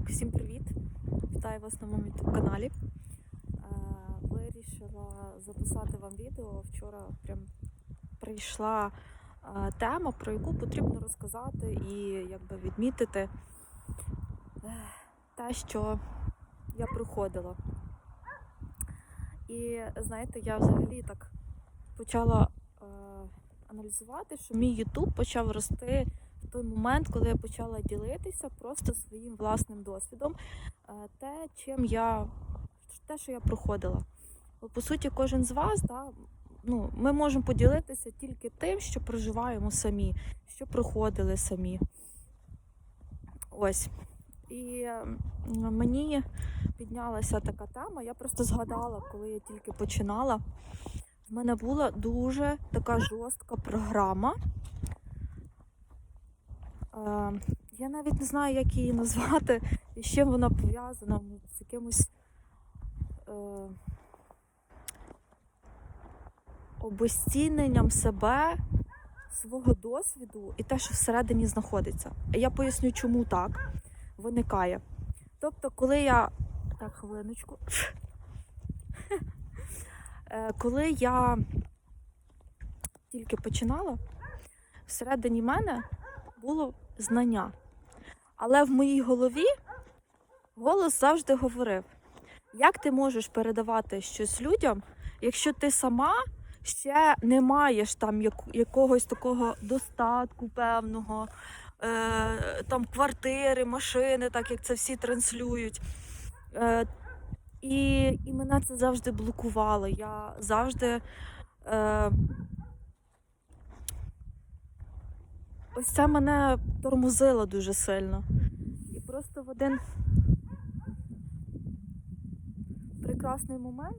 Так, всім привіт! Вітаю вас на моєму youtube каналі. Вирішила записати вам відео. Вчора прям прийшла е, тема, про яку потрібно розказати і якби відмітити е, те, що я проходила. І знаєте, я взагалі так почала е, аналізувати, що мій YouTube почав рости той момент, коли я почала ділитися просто своїм власним досвідом, е, те, чим я те, що я проходила. Бо, По суті, кожен з вас, да, ну, ми можемо поділитися тільки тим, що проживаємо самі, що проходили самі. Ось. І мені піднялася така тема. Я просто згадала, коли я тільки починала. В мене була дуже така жорстка програма. Е, Я навіть не знаю, як її назвати і з чим вона пов'язана, ну, з якимось е, обезціненням себе, свого досвіду і те, що всередині знаходиться. Я поясню, чому так виникає. Тобто, коли я. Так, хвилиночку. Е, Коли я тільки починала, всередині мене було знання. Але в моїй голові голос завжди говорив: як ти можеш передавати щось людям, якщо ти сама ще не маєш там якогось такого достатку певного, е, там квартири, машини, так як це всі транслюють. Е, і, і мене це завжди блокувало. Я завжди. Е, ось це мене тормозило дуже сильно. І просто в один прекрасний момент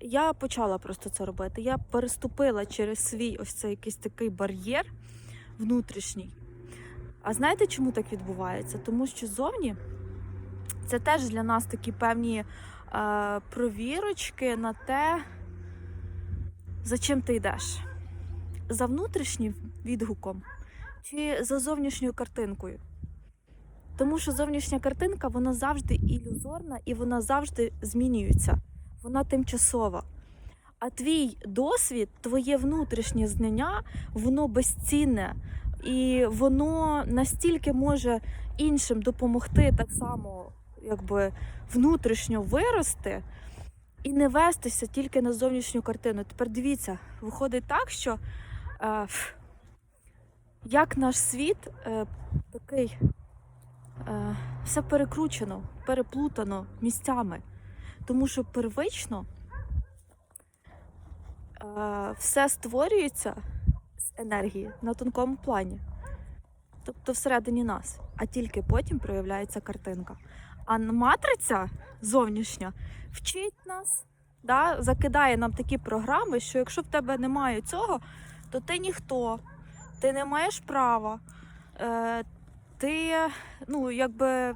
я почала просто це робити. Я переступила через свій ось цей якийсь такий бар'єр внутрішній. А знаєте, чому так відбувається? Тому що зовні це теж для нас такі певні е, провірочки на те, за чим ти йдеш. За внутрішнім відгуком чи за зовнішньою картинкою. Тому що зовнішня картинка вона завжди ілюзорна і вона завжди змінюється. Вона тимчасова. А твій досвід, твоє внутрішнє знання, воно безцінне. І воно настільки може іншим допомогти так само, якби внутрішньо вирости і не вестися тільки на зовнішню картину. Тепер дивіться, виходить так, що як наш світ е, такий е, все перекручено, переплутано місцями. Тому що первично е, все створюється з енергії на тонкому плані, тобто всередині нас, а тільки потім проявляється картинка. А матриця зовнішня вчить нас, да, закидає нам такі програми, що якщо в тебе немає цього, то ти ніхто, ти не маєш права. Е, ти, ну, якби,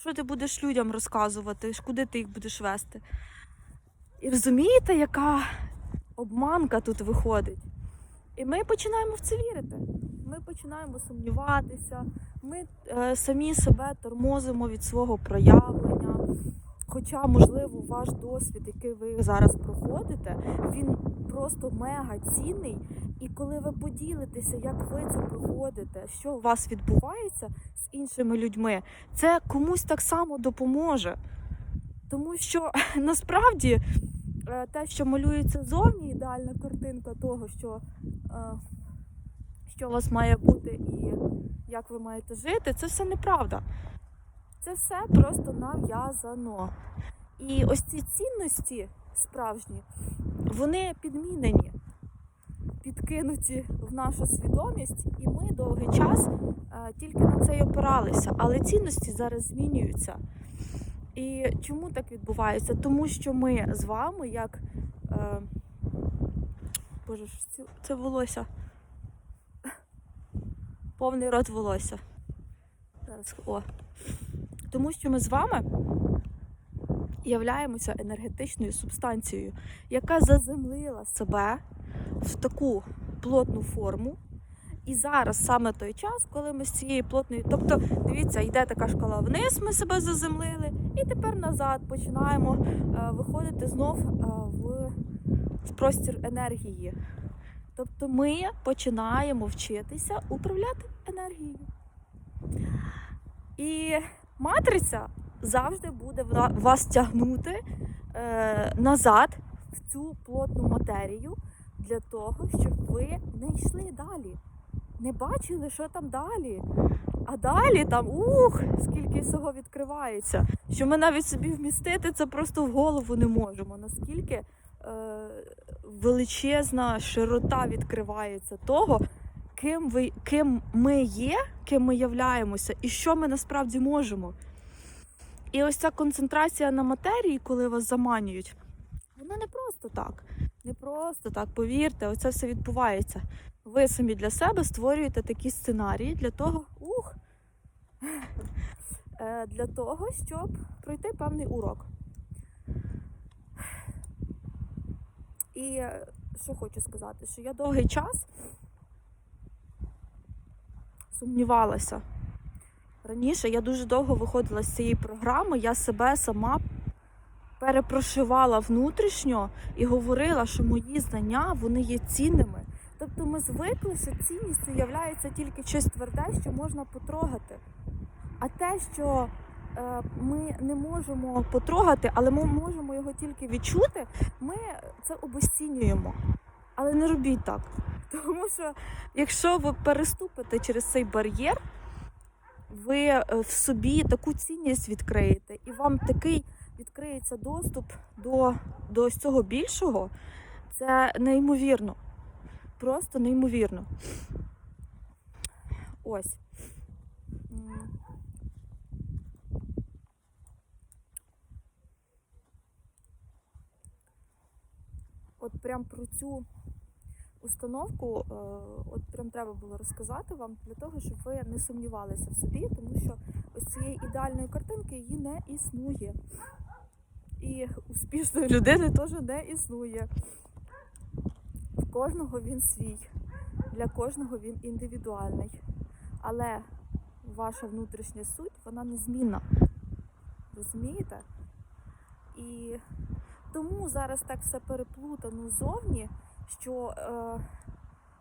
що ти будеш людям розказувати, куди ти їх будеш вести? І розумієте, яка обманка тут виходить? І ми починаємо в це вірити. Ми починаємо сумніватися, ми е, самі себе тормозимо від свого проявлення. Хоча, можливо, ваш досвід, який ви зараз проходите, він просто мега цінний. І коли ви поділитеся, як ви це проходите, що у вас відбувається з іншими людьми, це комусь так само допоможе. Тому що насправді е, те, що малюється зовні, ідеальна картинка того, що, е, що у вас має бути і як ви маєте жити, це все неправда. Це все просто нав'язано. І ось ці цінності справжні, вони підмінені, підкинуті в нашу свідомість, і ми довгий час е, тільки на це й опиралися. Але цінності зараз змінюються. І чому так відбувається? Тому що ми з вами, як е, Боже, це волосся. Повний рот волосся. Зараз, о. Тому що ми з вами являємося енергетичною субстанцією, яка заземлила себе в таку плотну форму І зараз саме той час, коли ми з цієї плотної. Тобто, дивіться, йде така шкала вниз, ми себе заземлили, і тепер назад починаємо е, виходити знов е, в простір енергії. Тобто ми починаємо вчитися управляти енергією. І матриця завжди буде вас тягнути е, назад в цю плотну матерію для того, щоб ви не йшли далі. Не бачили, що там далі. А далі там ух, скільки всього відкривається. Що ми навіть собі вмістити це просто в голову не можемо. Наскільки е, величезна широта відкривається того, ким, ви, ким ми є, ким ми являємося і що ми насправді можемо. І ось ця концентрація на матерії, коли вас заманюють, вона не просто так. Не просто так, повірте, оце все відбувається. Ви самі для себе створюєте такі сценарії для того, ух, е, для того, щоб пройти певний урок. І е, що хочу сказати, що я довгий час сумнівалася. Раніше я дуже довго виходила з цієї програми, я себе сама перепрошивала внутрішньо і говорила, що мої знання вони є цінними. Тобто ми звикли, що цінністю є тільки щось тверде, що можна потрогати. А те, що е, ми не можемо потрогати, але ми можемо його тільки відчути, ми це обесцінюємо. Але не робіть так. Тому що якщо ви переступите через цей бар'єр, ви е, в собі таку цінність відкриєте, і вам такий відкриється доступ до, до цього більшого, це неймовірно. Просто неймовірно. Ось. От прям про цю установку, е, от прям треба було розказати вам для того, щоб ви не сумнівалися в собі, тому що ось цієї ідеальної картинки її не існує. І успішної людини теж не існує. В кожного він свій, для кожного він індивідуальний. Але ваша внутрішня суть, вона незмінна. Розумієте? І тому зараз так все переплутано зовні, що е,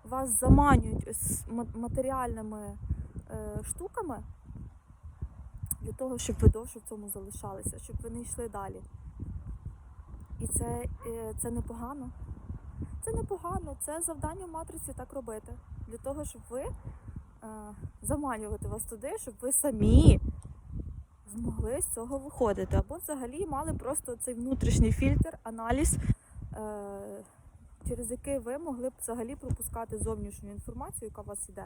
вас заманюють ось ма- матеріальними е, штуками для того, щоб ви довше в цьому залишалися, щоб ви не йшли далі. І це, е, це непогано. Це непогано, це завдання в матриці так робити. Для того, щоб ви е, заманювати вас туди, щоб ви самі змогли з цього виходити. Або взагалі мали просто цей внутрішній фільтр, аналіз, е, через який ви могли б взагалі пропускати зовнішню інформацію, яка у вас іде,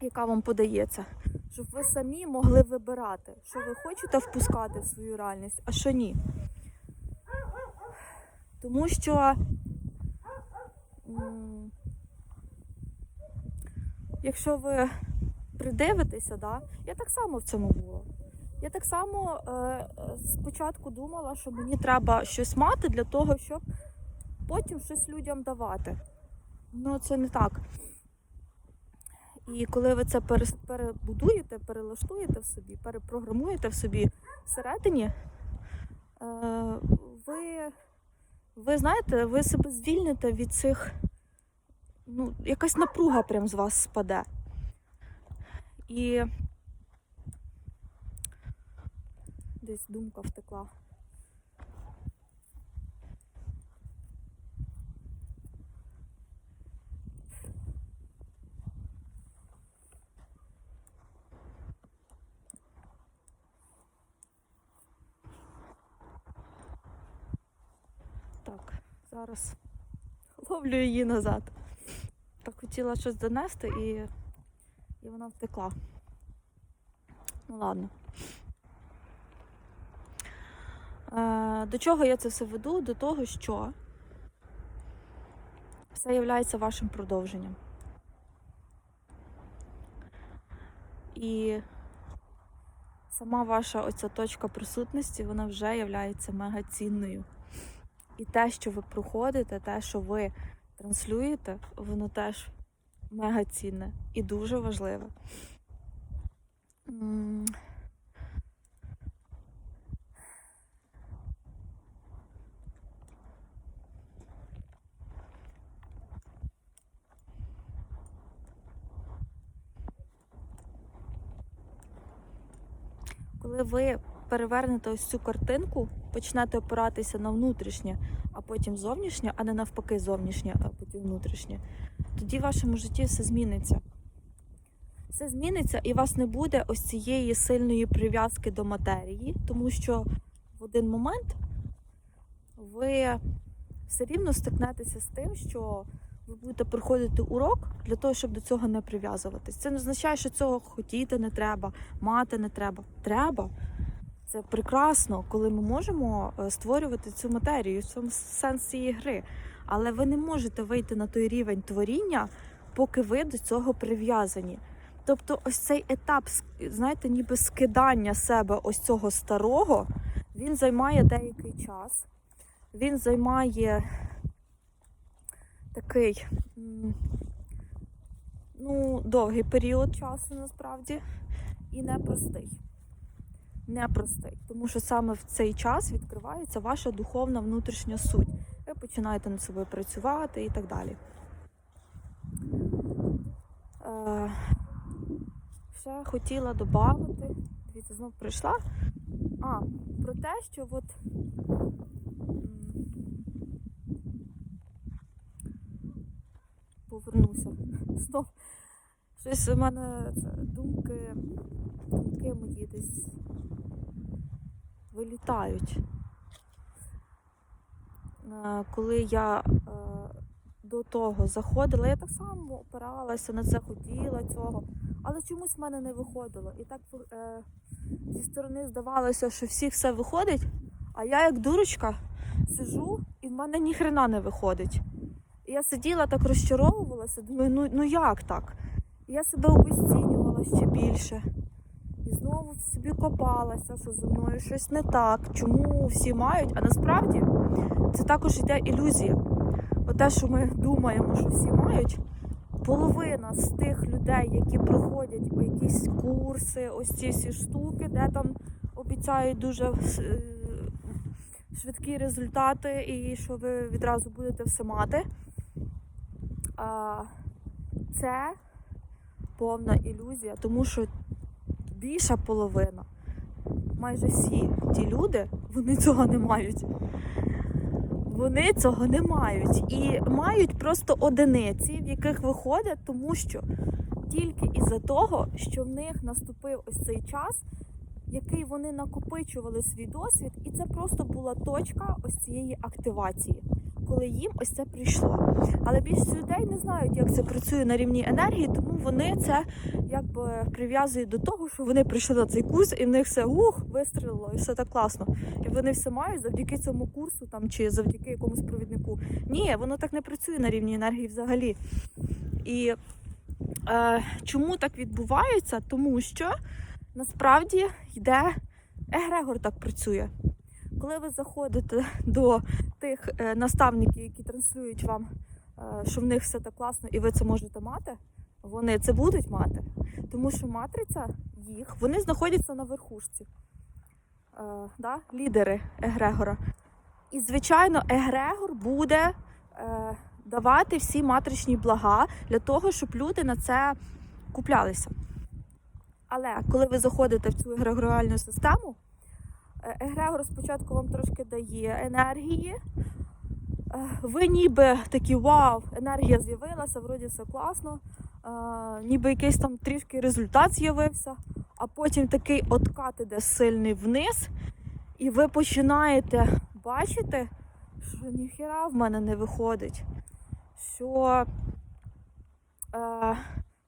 яка вам подається. Щоб ви самі могли вибирати, що ви хочете впускати в свою реальність, а що ні. Тому що якщо ви придивитеся, да, я так само в цьому була. Я так само е, е, спочатку думала, що мені треба щось мати для того, щоб потім щось людям давати. Ну, це не так. І коли ви це перебудуєте, перелаштуєте в собі, перепрограмуєте в собі всередині, е, ви, ви знаєте, ви себе звільните від цих, ну, якась напруга прям з вас спаде. І десь думка втекла. Так, зараз ловлю її назад. Так хотіла щось донести і, і вона втекла. Ну ладно. Е, до чого я це все веду? До того, що все є вашим продовженням. І сама ваша оця точка присутності, вона вже є мега цінною. І те, що ви проходите, те, що ви транслюєте, воно теж мега цінне і дуже важливе. Коли ви перевернете ось цю картинку, почнете опиратися на внутрішнє, а потім зовнішнє, а не навпаки зовнішнє, а потім внутрішнє, тоді в вашому житті все зміниться. Все зміниться, і у вас не буде ось цієї сильної прив'язки до матерії, тому що в один момент ви все рівно стикнетеся з тим, що ви будете проходити урок для того, щоб до цього не прив'язуватись. Це не означає, що цього хотіти не треба, мати не треба. Треба. Це прекрасно, коли ми можемо е, створювати цю матерію, в цьому сенс цієї гри. Але ви не можете вийти на той рівень творіння, поки ви до цього прив'язані. Тобто, ось цей етап, знаєте, ніби скидання себе ось цього старого, він займає деякий час. Він займає такий ну, довгий період часу насправді і непростий. Непростий. Тому що саме в цей час відкривається ваша духовна внутрішня суть. Ви починаєте над собою працювати і так далі. Е, ще хотіла додати. Дивіться, знов прийшла. А, про те, що от. Повернуся. Знов. Щось у мене думки, думки мої десь вилітають. Е, Коли я е, до того заходила, я так само опиралася на це, хотіла цього, але чомусь в мене не виходило. І так е, зі сторони здавалося, що всіх все виходить, а я як дурочка сижу і в мене ніхрена не виходить. І я сиділа так розчаровувалася, думаю, ну, ну як так? І я себе обесцінювала ще більше. Собі копалася, що зі мною щось не так, чому всі мають, а насправді це також йде ілюзія. Оте, що ми думаємо, що всі мають, половина з тих людей, які проходять якісь курси, ось ці всі штуки, де там обіцяють дуже е, швидкі результати і що ви відразу будете все мати. Це повна ілюзія, тому що більша половина, майже всі ті люди, вони цього не мають. Вони цього не мають. І мають просто одиниці, в яких виходять, тому що тільки із-за того, що в них наступив ось цей час, який вони накопичували свій досвід, і це просто була точка ось цієї активації, коли їм ось це прийшло. Але більшість людей не знають, як це працює на рівні енергії, тому вони це якби прив'язують до того, що вони прийшли на цей курс, і в них все ух, вистрілило, і все так класно. І вони все мають завдяки цьому курсу там чи завдяки якомусь провіднику. Ні, воно так не працює на рівні енергії взагалі. І е, чому так відбувається? Тому що насправді йде егрегор так працює. Коли ви заходите до тих е, наставників, які транслюють вам, е, що в них все так класно і ви це можете мати, вони це будуть мати. Тому що матриця їх, вони знаходяться на верхушці. Е, да? Лідери егрегора. І, звичайно, егрегор буде давати всі матричні блага для того, щоб люди на це куплялися. Але коли ви заходите в цю егрегоріальну систему, егрегор спочатку вам трошки дає енергії. Е, Ви ніби такі вау, енергія з'явилася, вроді все класно, е, ніби якийсь там трішки результат з'явився, а потім такий откат іде сильний вниз, і ви починаєте бачити, що ніхіра в мене не виходить. Що е,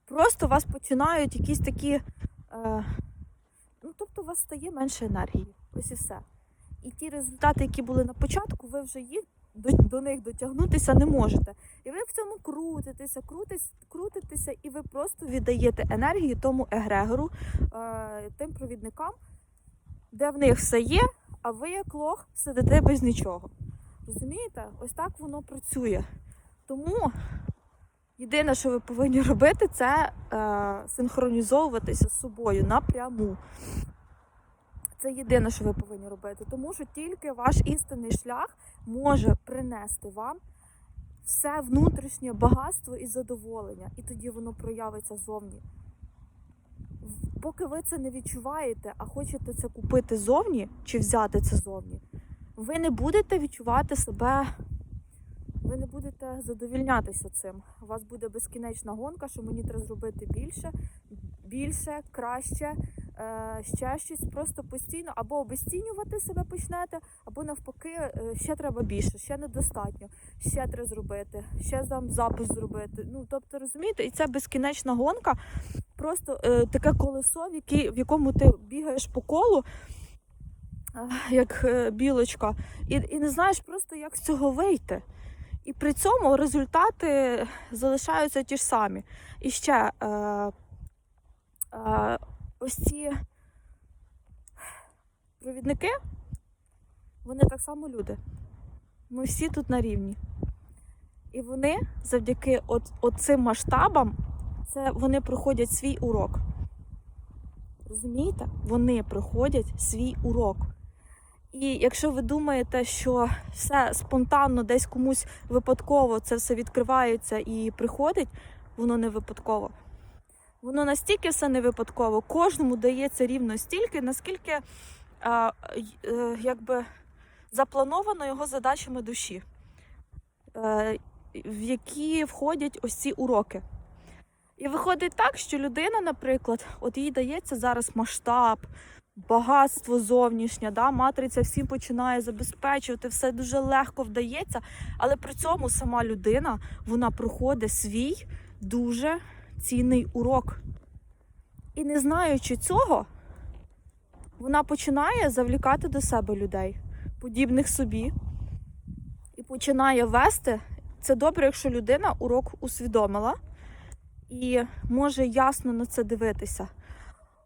просто у вас починають якісь такі. Е, ну, тобто у вас стає менше енергії. Ось і все. І ті результати, які були на початку, ви вже їх до, до них дотягнутися не можете. І ви в цьому крутитеся, крутись, крутитеся, і ви просто віддаєте енергію тому егрегору, е, тим провідникам, де в них все є, а ви, як лох, сидите без нічого. Розумієте? Ось так воно працює. Тому Єдине, що ви повинні робити, це е, синхронізовуватися з собою напряму. Це єдине, що ви повинні робити, тому що тільки ваш істинний шлях може принести вам все внутрішнє багатство і задоволення, і тоді воно проявиться зовні. Поки ви це не відчуваєте, а хочете це купити зовні чи взяти це зовні, ви не будете відчувати себе, ви не будете задовільнятися цим. У вас буде безкінечна гонка, що мені треба зробити більше, більше, краще, ще щось. Просто постійно або обесцінювати себе почнете, або навпаки, е, ще треба більше, ще недостатньо, ще треба зробити, ще там запис зробити. Ну тобто, розумієте, і це безкінечна гонка, просто е, таке колесо, в, якій, в якому ти бігаєш по колу. е, Як е, білочка, і, і не знаєш просто, як з цього вийти. І при цьому результати залишаються ті ж самі. І ще е, е, ось ці провідники, вони так само люди. Ми всі тут на рівні. І вони завдяки от, от масштабам, це вони проходять свій урок. Розумієте? Вони проходять свій урок. І якщо ви думаєте, що все спонтанно десь комусь випадково це все відкривається і приходить, воно не випадково. Воно настільки все не випадково, кожному дається рівно стільки, наскільки а, е, якби заплановано його задачами душі, е, в які входять ось ці уроки. І виходить так, що людина, наприклад, от їй дається зараз масштаб, багатство зовнішнє, да? матриця всім починає забезпечувати, все дуже легко вдається, але при цьому сама людина вона проходить свій дуже цінний урок. І не знаючи цього, вона починає завлікати до себе людей, подібних собі, і починає вести. Це добре, якщо людина урок усвідомила і може ясно на це дивитися.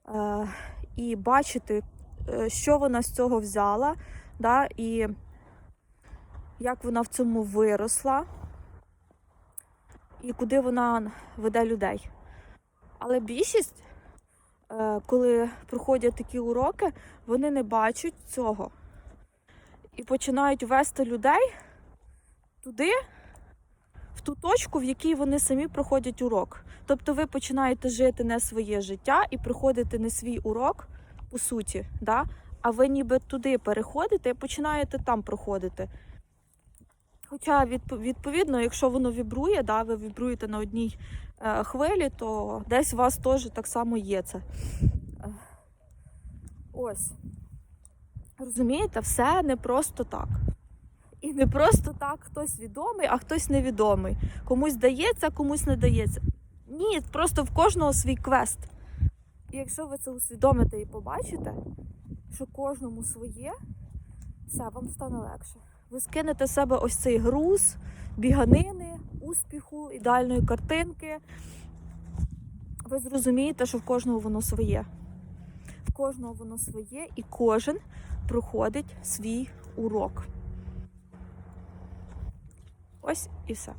Е, і бачити, е, що вона з цього взяла, да, і як вона в цьому виросла, і куди вона веде людей. Але більшість, е, коли проходять такі уроки, вони не бачать цього. І починають вести людей туди, в ту точку, в якій вони самі проходять урок. Тобто ви починаєте жити не своє життя і проходите не свій урок, по суті, да? а ви ніби туди переходите і починаєте там проходити. Хоча, відповідно, якщо воно вібрує, да, ви вібруєте на одній е, хвилі, то десь у вас теж так само є це. Е, Ось. Розумієте, все не просто так. І не просто так хтось відомий, а хтось невідомий. Комусь дається, комусь не дається. Ні, просто в кожного свій квест. І якщо ви це усвідомите і побачите, що кожному своє, все, вам стане легше. Ви скинете з себе ось цей груз, біганини, успіху, ідеальної картинки. Ви зрозумієте, що в кожного воно своє. В кожного воно своє, і кожен проходить свій урок. Ось і все.